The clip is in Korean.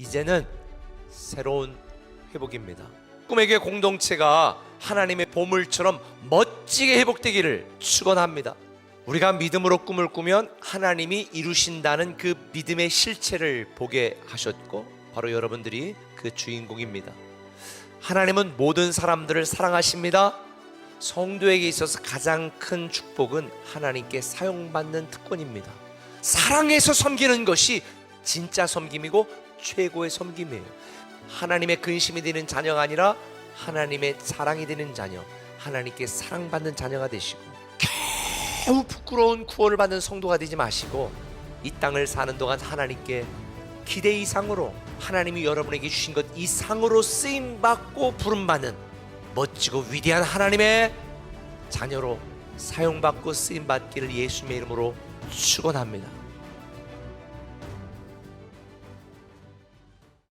이제는 새로운 회복입니다. 꿈에게 공동체가 하나님의 보물처럼 멋지게 회복되기를 축원합니다. 우리가 믿음으로 꿈을 꾸면 하나님이 이루신다는 그 믿음의 실체를 보게 하셨고 바로 여러분들이 그 주인공입니다. 하나님은 모든 사람들을 사랑하십니다. 성도에게 있어서 가장 큰 축복은 하나님께 사용받는 특권입니다. 사랑해서 섬기는 것이 진짜 섬김이고 최고의 섬김이에요. 하나님의 근심이 되는 자녀가 아니라 하나님의 사랑이 되는 자녀, 하나님께 사랑받는 자녀가 되시고 겨우 부끄러운 구원을 받는 성도가 되지 마시고 이 땅을 사는 동안 하나님께 기대 이상으로 하나님이 여러분에게 주신 것 이상으로 쓰임 받고 부름 받는 멋지고 위대한 하나님의 자녀로 사용받고 쓰임 받기를 예수님의 이름으로 축원합니다.